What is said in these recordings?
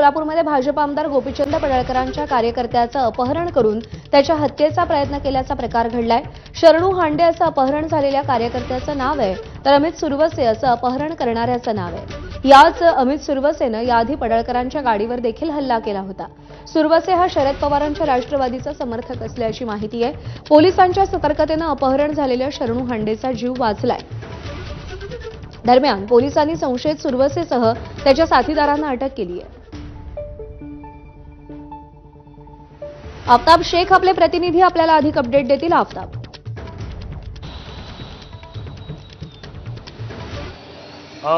सोलापूरमध्ये भाजप आमदार गोपीचंद पडळकरांच्या कार्यकर्त्याचं अपहरण करून त्याच्या हत्येचा प्रयत्न केल्याचा प्रकार घडलाय. शरणू हांडे असं अपहरण झालेल्या कार्यकर्त्याचं नाव आहे तर अमित सुरवसे असं अपहरण करणाऱ्याचं नाव आहे. याच अमित सुरवसेनं याआधी पडळकरांच्या गाडीवर देखील हल्ला केला होता. सुरवसे हा शरद पवारांच्या राष्ट्रवादीचा समर्थक असल्याची माहिती आहे. पोलिसांच्या सतर्कतेनं अपहरण झालेल्या शरणू हांडेचा जीव वाचलाय. दरम्यान पोलिसांनी संशयित सुरवसेसह त्याच्या साथीदारांना अटक केली आहे. आफताब शेख आपले प्रतिनिधी आपल्याला अधिक अपडेट देतील आफताब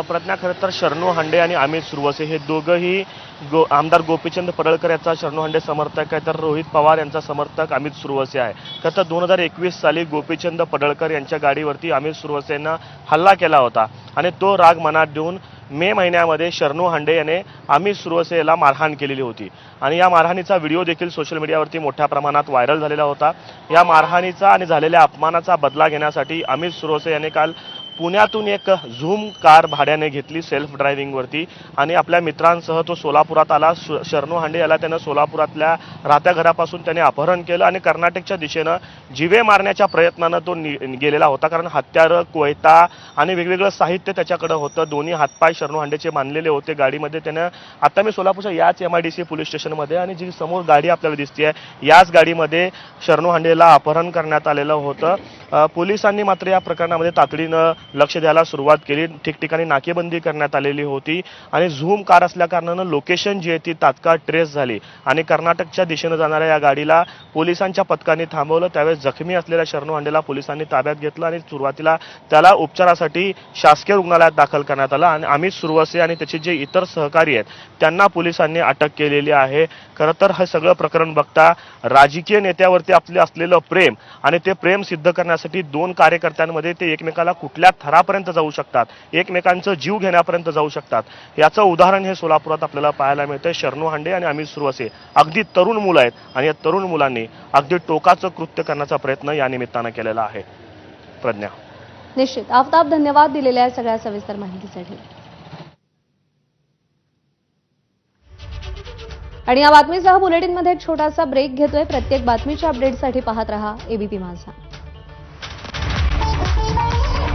प्रज्ञा खरं तर शरणू हांडे आणि अमित सुरवसे हे दोघंही गो आमदार गोपीचंद पडळकर याचा शरणू हांडे समर्थक आहे तर रोहित पवार यांचा समर्थक अमित सुरवसे आहे. खरं तर दोन हजार एकवीस साली गोपीचंद पडळकर यांच्या गाडीवरती अमित सुरवसेनं हल्ला केला होता आणि तो राग मनात देऊन मे महिन्यामध्ये शरणू हांडे याने अमित सुरवसेला मारहाण केलेली होती. आणि या मारहाणीचा व्हिडिओ देखील सोशल मीडियावरती मोठ्या प्रमाणात व्हायरल झालेला होता. या मारहाणीचा आणि झालेल्या अपमानाचा बदला घेण्यासाठी अमित सुरवसे याने काल पुण्यातून एक झूम कार भाड्याने घेतली सेल्फ ड्रायव्हिंगवरती आणि आपल्या मित्रांसह तो सोलापुरात आला. शरणू हांडे याला त्यानं सोलापुरातल्या राहत्या घरापासून त्याने अपहरण केलं आणि कर्नाटकच्या दिशेनं जिवे मारण्याच्या प्रयत्नानं तो नि- गेलेला होता. कारण हत्यारं कोयता आणि वेगवेगळं साहित्य त्याच्याकडं होतं. दोन्ही हातपाय शरणू हांडेचे बांधलेले होते. गाडीमध्ये त्यानं आता मी सोलापूरच्या याच M I D C police स्टेशनमध्ये आणि जी समोर गाडी आपल्याला दिसते याच गाडीमध्ये शरणू हांडेला अपहरण करण्यात आलेलं होतं. पोलिसांनी मात्र या प्रकरणामध्ये तातडीनं लक्ष द्यायला सुरुवात केली. ठिकठिकाणी नाकेबंदी करण्यात आलेली होती आणि झूम कार असल्या कारणानं लोकेशन जी आहे ती तात्काळ ट्रेस झाली आणि कर्नाटकच्या दिशेनं जाणाऱ्या या गाडीला पोलिसांच्या पथकाने थांबवलं. त्यावेळेस जखमी असलेल्या शरणू हांडेला पोलिसांनी ताब्यात घेतलं आणि सुरुवातीला त्याला उपचारासाठी शासकीय रुग्णालयात दाखल करण्यात आलं आणि अमित सुरवसे आणि त्याचे जे इतर सहकारी आहेत त्यांना पोलिसांनी अटक केलेली आहे. खरं तर हे सगळं प्रकरण बघता राजकीय नेत्यावरती आपले असलेलं प्रेम आणि ते प्रेम सिद्ध करण्यासाठी दोन कार्यकर्त्यांमध्ये ते एकमेकाला कुठल्या थरापर्यंत जाऊ शकतात एकमेकांचं जीव घेण्यापर्यंत जाऊ शकतात. याचं उदाहरण हे सोलापुरात आपल्याला पाहायला मिळतं शरणू हांडे आणि अमित सुरवसे अगदी तरुण मुलं आहेत आणि या तरुण मुलांनी अगदी टोकाचं कृत्य करण्याचा प्रयत्न या निमित्तानं केलेला आहे. प्रज्ञा. निश्चित. आफताब धन्यवाद दिलेल्या सगळ्या सविस्तर माहितीसाठी. आणि या बातमीसह बुलेटिनमध्ये एक छोटासा ब्रेक घेतोय. प्रत्येक बातमीच्या अपडेटसाठी पाहत रहा एबीपी माझा.